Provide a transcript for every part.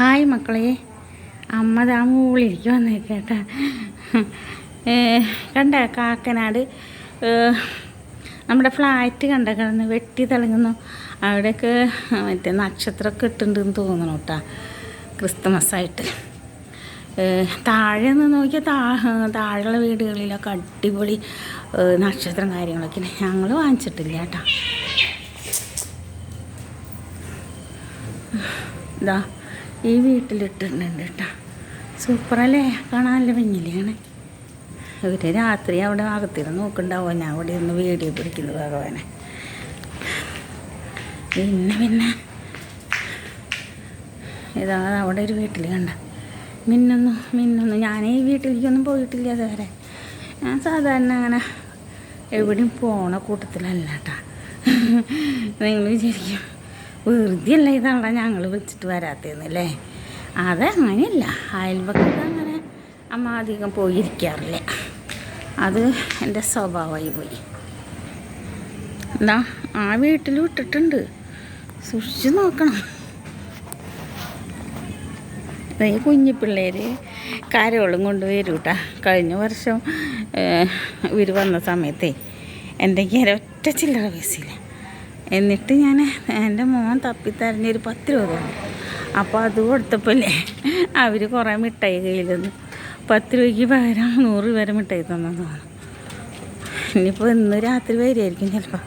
Hi മക്കളെ. അമ്മ ദാ മുകളിലേക്ക് വന്നേക്കേട്ടാ കണ്ട കാക്കനാട് നമ്മുടെ ഫ്ലാറ്റ് കണ്ട കിടന്ന് വെട്ടി തിളങ്ങുന്നു. അവിടെയൊക്കെ മറ്റേ നക്ഷത്രമൊക്കെ ഇട്ടുണ്ടെന്ന് തോന്നണം കേട്ടാ ക്രിസ്തുമസ് ആയിട്ട് ഏ, താഴെ നിന്ന് നോക്കിയാൽ താ താഴെയുള്ള വീടുകളിലൊക്കെ അടിപൊളി നക്ഷത്രം കാര്യങ്ങളൊക്കെ ഞങ്ങൾ വാങ്ങിച്ചിട്ടില്ല കേട്ടോ. ഇതാ ഈ വീട്ടിലിട്ടിട്ടുണ്ട് കേട്ടോ സൂപ്പറല്ലേ? കാണാനല്ല ഭംഗിയിലാണ്. ഇവർ രാത്രി അവിടെ അകത്തിരുന്ന് നോക്കുന്നുണ്ടാവോ? ഞാൻ അവിടെ ഇരുന്ന് വീഡിയോ പിടിക്കുന്നു ഭഗവാനെ. പിന്നെ പിന്നെ. ഇതാ അവിടെ ഒരു വീട്ടിൽ കണ്ട. മിന്നൊന്നും മിന്നൊന്നും. ഞാൻ ഈ വീട്ടിലേക്കൊന്നും പോയിട്ടില്ല അതുവരെ ഞാൻ സാധാരണ അങ്ങനെ എവിടെയും പോണ കൂട്ടത്തിലല്ല കേട്ടാ നിങ്ങൾ വിചാരിക്കും വെറുതെ അല്ല ഞങ്ങൾ വിളിച്ചിട്ട് വരാത്തതെന്നല്ലേ? അങ്ങനെയല്ല അയൽവക്കത്ത് അങ്ങനെ അമ്മ അധികം പോയിരിക്കാറില്ല. അത് എന്റെ സ്വഭാവമായി പോയി. എന്താ ആ വീട്ടിൽ വിട്ടിട്ടുണ്ട് സൂക്ഷിച്ച് നോക്കണം. ഈ കുഞ്ഞു പിള്ളേർ കരോളും കൊണ്ടുവരും കേട്ടാ കഴിഞ്ഞ വർഷം ഇവർ വന്ന സമയത്തേ എന്റെ ഒറ്റ ചില്ലറ പൈസയില്ല. എന്നിട്ട് ഞാൻ എന്റെ മോൻ തപ്പിത്തരഞ്ഞൊരു പത്ത് രൂപ അപ്പോൾ അത് കൊടുത്തപ്പോഴല്ലേ അവർ കുറേ മിഠായി കയ്യിൽ തന്നു. പത്ത് രൂപയ്ക്ക് പകരം നൂറ് രൂപ വരെ മിഠായി തന്നു തോന്നുന്നു ഇനിയിപ്പോൾ ഇന്ന് രാത്രി വരുമായിരിക്കും ചിലപ്പോൾ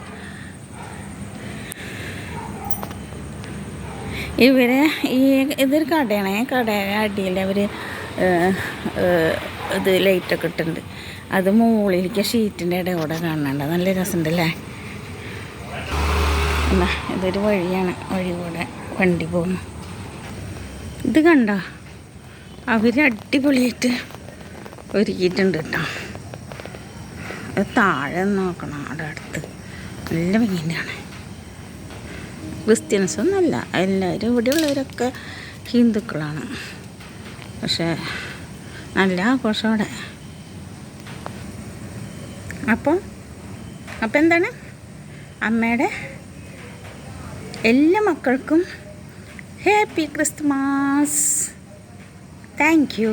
ഇവരെ ഈ ഇതൊരു കടയാണ്. കടയുടെ അടിയിൽ അവർ ഇത് ലൈറ്റൊക്കെ ഇട്ടുണ്ട് അത് മുകളിലേക്ക് ഷീറ്റിന്റെ ഇടയിൽ കൂടെ കാണുന്നുണ്ട് നല്ല രസമുണ്ടല്ലേ? എന്നാ ഇതൊരു വഴിയാണ്. വഴി കൂടെ വണ്ടി പോകുന്നു. ഇത് കണ്ട? അവർ അടിപൊളിയായിട്ട് ഒരുക്കിയിട്ടുണ്ട് കേട്ടോ. അത് താഴെ നോക്കണം അവിടെ അടുത്ത്. നല്ല ഭംഗിയാണ് ക്രിസ്ത്യൻസ് ഒന്നല്ല എല്ലാവരും ഇവിടെയുള്ളവരൊക്കെ ഹിന്ദുക്കളാണ്. പക്ഷേ നല്ല ആഘോഷം അവിടെ. അപ്പോൾ അപ്പോൾ എന്താണ്? അമ്മയുടെ എല്ലാ മക്കൾക്കും ഹാപ്പി ക്രിസ്മസ് താങ്ക് യു